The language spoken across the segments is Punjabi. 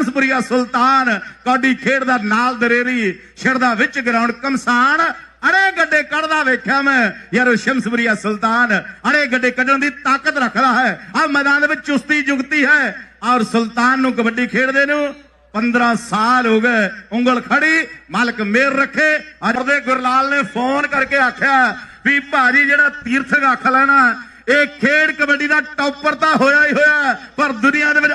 ਸ਼ਮਸਪੁਰੀਆ ਸੁਲਤਾਨ ਕੌਡੀ ਖੇਡਦਾ ਨਾਲ ਦਰੇਰੀ ਛਿੜਦਾ ਵਿੱਚ ਗਰਾਊਂਡ ਕਮਸਾਨ, ਅੜੇ ਗੱਡੇ ਕੱਢਦਾ ਵੇਖਿਆ ਮੈਂ, ਯਾਰ ਸ਼ਮਸਪੁਰੀਆ ਸੁਲਤਾਨ, ਅੜੇ ਗੱਡੇ ਕੱਢਣ ਦੀ ਤਾਕਤ ਰੱਖਦਾ ਹੈ। ਆ ਮੈਦਾਨ ਦੇ ਵਿੱਚ ਚੁਸਤੀ ਜੁਗਤੀ ਹੈ। ਔਰ ਸੁਲਤਾਨ ਨੂੰ ਕਬੱਡੀ ਖੇਡਦੇ ਨੂੰ 15 ਸਾਲ ਹੋ ਗਏ, ਉਂਗਲ ਖੜੀ ਮਾਲਕ ਮੇਰ ਰੱਖੇ। ਅੱਜ ਦੇ ਗੁਰਲਾਲ ਨੇ ਫੋਨ ਕਰਕੇ ਆਖਿਆ ਵੀ ਭਾਜੀ ਜਿਹੜਾ ਤੀਰਥ ਰੱਖ ਲੈਣਾ, ਇਹ ਖੇਡ ਕਬੱਡੀ ਦਾ ਟੌਪਰ ਤਾਂ ਹੋਇਆ ਹੀ ਹੋਇਆ, ਪਰ ਦੁਨੀਆ ਦੇ ਵਿੱਚ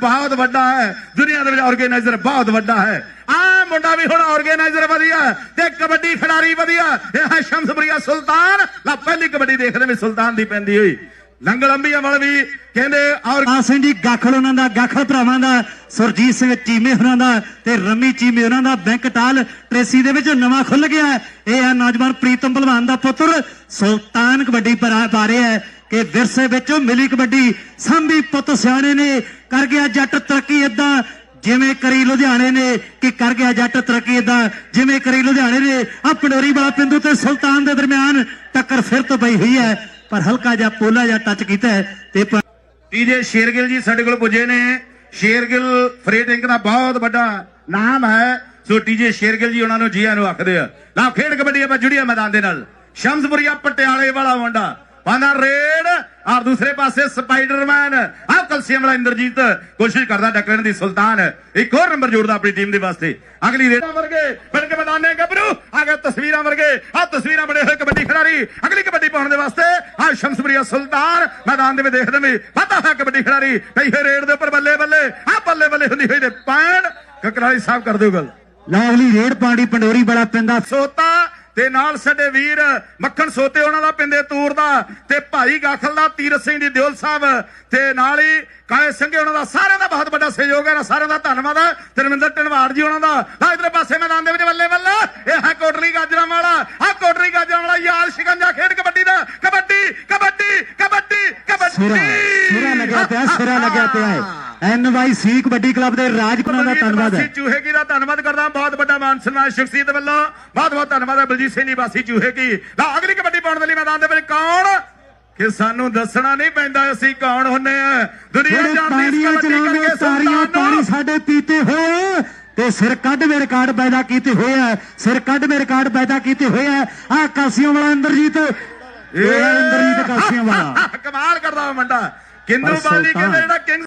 ਬਹੁਤ ਵੱਡਾ ਹੈ। ਦੁਨੀਆ ਦੇ ਵਿੱਚ ਆਰਗੇਨਾਈਜ਼ਰ ਬਹੁਤ ਵੱਡਾ ਹੈ। ਆ ਮੁੰਡਾ ਵੀ ਹੁਣ ਆਰਗੇਨਾਈਜ਼ਰ ਵਧੀਆ ਤੇ ਕਬੱਡੀ ਖਿਡਾਰੀ ਵਧੀਆ। ਇਹ ਹੈ ਸ਼ਮਸਪੁਰੀਆ ਸੁਲਤਾਨ। ਲਾ, ਪਹਿਲੀ ਕਬੱਡੀ ਦੇਖਦੇ ਵੀ ਸੁਲਤਾਨ ਦੀ ਪੈਂਦੀ ਹੋਈ। ਲੰਗਲ ਅੰਬੀਆਂ ਵਾਲ ਵੀ ਕਹਿੰਦੇ ਔਰ ਆ ਸਿੰਘ ਜੀ, ਗਾਖਲ ਉਹਨਾਂ ਦਾ, ਗਾਖਲ ਭਰਾਵਾਂ ਦਾ, ਸੁਰਜੀਤ ਸਿੰਘ ਚੀਮੇ ਉਹਨਾਂ ਦਾ ਤੇ ਰਮੀ ਚੀਮੇ ਉਹਨਾਂ ਦਾ ਬੈਂਕ ਟਾਲ ਟ੍ਰੇਸੀ ਦੇ ਵਿੱਚ ਨਵਾਂ ਖੁੱਲ ਗਿਆ ਇਹ ਹੈ ਨੌਜਵਾਨ ਪ੍ਰੀਤਮ ਭਲਵਾਨ ਦਾ ਪੁੱਤਰ। ਸੁਲਤਾਨ ਕਬੱਡੀ ਪਰ ਪਾ ਰਿਹਾ ਹੈ। ਕਿ ਵਿਰਸੇ ਵਿੱਚੋਂ ਮਿਲੀ ਕਬੱਡੀ, ਸੰਭੀ ਪੁੱਤ ਸਿਆਣੇ ਨੇ, ਕਰ ਗਿਆ ਜੱਟ ਤਰੱਕੀ ਇਦਾਂ ਜਿਵੇਂ ਕਰੀ ਲੁਧਿਆਣੇ ਨੇ, ਕਿ ਕਰ ਗਿਆ ਜੱਟ ਤਰੱਕੀ ਇਦਾਂ ਜਿਵੇਂ ਕਰੀ ਲੁਧਿਆਣੇ ਨੇ ਆ ਪੰਡੋਰੀ ਵਾਲਾ ਪਿੰਡੂ ਤੇ ਸੁਲਤਾਨ ਦੇ ਦਰਮਿਆਨ ਟੱਕਰ ਫਿਰ ਤੋਂ ਪਈ ਹੋਈ ਹੈ, ਪਰ ਹਲਕਾ ਜਿਹਾ ਪੋਲਾ ਜਿਹਾ ਟੱਚ ਕੀਤਾ ਤੇ ਪ- ਟੀਜੇ ਸ਼ੇਰਗਿਲ ਜੀ ਸਾਡੇ ਕੋਲ ਪੁੱਜੇ ਨੇ। ਸ਼ੇਰਗਿਲ ਫਰੇਟ ਦਾ ਬਹੁਤ ਵੱਡਾ ਨਾਮ ਹੈ। ਸੋ ਟੀਜੇ ਸ਼ੇਰਗਿਲ ਜੀ ਉਹਨਾਂ ਨੂੰ ਜੀਆਂ ਨੂੰ ਆਖਦੇ ਆ। ਨਾ ਖੇਡ ਕਬੱਡੀ ਆਪਾਂ ਜੁੜੀਆ ਮੈਦਾਨ ਦੇ ਨਾਲ। ਸ਼ਮਸਪੁਰੀਆ ਪਟਿਆਲੇ ਵਾਲਾ ਮੁੰਡਾ। ਪਾਣਾ ਰੇਡ ਔਰ ਦੂਸਰੇ ਪਾਸੇ ਸਪਾਈਡਰਮੈਨ। ਆਹ ਕਲਸੀਅਮ ਵਾਲਾ ਇੰਦਰਜੀਤ ਕੋਸ਼ਿਸ਼ ਕਰਦਾ ਡੱਕਣ ਦੀ ਸੁਲਤਾਨ। ਇੱਕ ਹੋਰ ਨੰਬਰ ਜੋੜਦਾ ਆਪਣੀ ਟੀਮ ਦੇ ਵਾਸਤੇ। ਅਗਲੀ ਰੇਡਾਂ ਵਰਗੇ ਬਣ ਕੇ ਮੈਦਾਨੇ ਗੱਭਰੂ। ਆ ਗਏ ਤਸਵੀਰਾਂ ਵਰਗੇ। ਆ ਤਸਵੀਰਾਂ ਬਣੇ ਹੋਏ ਕਬੱਡੀ ਖਿਡਾਰੀ। ਅਗਲੀ ਕਬੱਡੀ ਪਾਉਣ ਦੇ ਵਾਸਤੇ ਆ ਸ਼ਮਸਪੁਰੀਆ ਸੁਲਤਾਨ। ਮੈਦਾਨ ਦੇ ਵਿੱਚ ਦੇਖਦੇ ਵੀ ਵਾਧਾ ਹੈ ਕਬੱਡੀ ਖਿਡਾਰੀ। ਕਈ ਰੇਡ ਦੇ ਉੱਪਰ ਬੱਲੇ ਬੱਲੇ। ਆ ਬੱਲੇ ਬੱਲੇ ਹੁੰਦੀ ਹੋਈ ਤੇ ਪੈਣ। ਕਕਰਾਲੀ ਸਾਹਿਬ ਕਰ ਦਿਓ ਗੱਲ। ਲਾਵਲੀ ਰੇਡ ਪਾਣੀ ਪੰਡੋਰੀ ਬੜਾ ਪੈਂਦਾ ਸੋਤਾ ਤੇ ਨਾਲ ਸਾਡੇ ਵੀਰ ਮੱਖਣ ਸੋਤੇ ਉਹਨਾਂ ਦਾ ਪਿੰਦੇ ਤੂਰ ਦਾ ਤੇ ਭਾਈ ਗਾਖਲ ਦਾ, ਤੀਰਥ ਸਿੰਘ ਦੀ ਦਿਓਲ ਸਾਹਿਬ ਤੇ ਨਾਲ ਹੀ ਕਾਲੇ ਸਿੰਘੇ ਉਹਨਾਂ ਦਾ, ਸਾਰਿਆਂ ਦਾ ਬਹੁਤ ਵੱਡਾ ਸਹਿਯੋਗ ਹੈ ਸਾਰਿਆਂ ਦਾ ਧੰਨਵਾਦ ਹੈ। ਧਰਮਿੰਦਰ ਢਨਵਾੜ ਜੀ ਉਹਨਾਂ ਦਾ। ਇਧਰੇ ਪਾਸੇ ਮੈਦਾਨ ਦੇ ਵਿੱਚ ਬੱਲੇ ਬੱਲੇ। ਇਹ ਹੈ ਕੋਟਲੀ ਗਾਜਰਾਂ ਵਾਲਾ ਆ ਕੋਟਲੀ ਗਾਜਰਾਂ ਵਾਲਾ ਯਾਰ ਸ਼ਿਕੰਜਾ ਖੇਡ ਕਬੱਡੀ ਦਾ। ਕਬੱਡੀ ਕਬੱਡੀ ਕਬੱਡੀ ਕਬੱਡੀ। ਸਿਰਾ ਲੱਗਿਆ ਪਿਆ, ਸਿਰਾ ਲੱਗਿਆ ਪਿਆ ਹੈ। ਐਨਵਾਈਸੀ ਕਬੱਡੀ ਕਲੱਬ ਦੇ ਰਾਜਪੁਰਾਂ ਦਾ ਧੰਨਵਾਦ ਹੈ। ਵਾਸੀ ਚੂਹੇ ਕੀ ਦਾ ਧੰਨਵਾਦ ਕਰਦਾ। ਬਹੁਤ ਵੱਡਾ ਮਾਨ ਸਨਮਾਨ ਸ਼ਖਸੀਅਤ ਵੱਲੋਂ। ਬਹੁਤ ਬਹੁਤ ਧੰਨਵਾਦ ਹੈ ਬਲਜੀਤ ਸਿੰਘ ਜੀ ਵਾਸੀ ਚੂਹੇ ਕੀ ਲਾ ਅਗਲੀ ਕਬੱਡੀ ਪਾਉਣ ਦੇ ਲਈ ਮੈਦਾਨ ਦੇ ਵਿੱਚ ਕੌਣ? ਕਿ ਸਾਨੂੰ ਦੱਸਣਾ ਨਹੀਂ ਪੈਂਦਾ ਅਸੀਂ ਕੌਣ ਹੁੰਨੇ ਆ। ਦੁਨੀਆ ਜਾਣਦੀ ਇਸ ਕਬੱਡੀ ਕਰਕੇ ਸੁਲਤਾਨ ਪਾਣੀ ਸਾਡੇ ਪੀਤੇ ਹੋਏ ਤੇ ਸਿਰ ਕੱਢ ਮੇ ਰਿਕਾਰਡ ਪੈਦਾ ਕੀਤੇ ਹੋਏ ਆ। ਸਿਰ ਕੱਢ ਮੇ ਰਿਕਾਰਡ ਪੈਦਾ ਕੀਤੇ ਹੋਏ ਆ। ਆ ਕਾਸੀਆਂ ਵਾਲਾ ਇੰਦਰਜੀਤ। ਇਹ ਇੰਦਰਜੀਤ ਕਾਸੀਆਂ ਵਾਲਾ ਕਮਾਲ ਕਰਦਾ ਮੁੰਡਾ। ਕਿੰਦੂ ਬਾਲੀ ਕਹਿੰਦੇ ਜਿਹੜਾ ਕਿੰਗ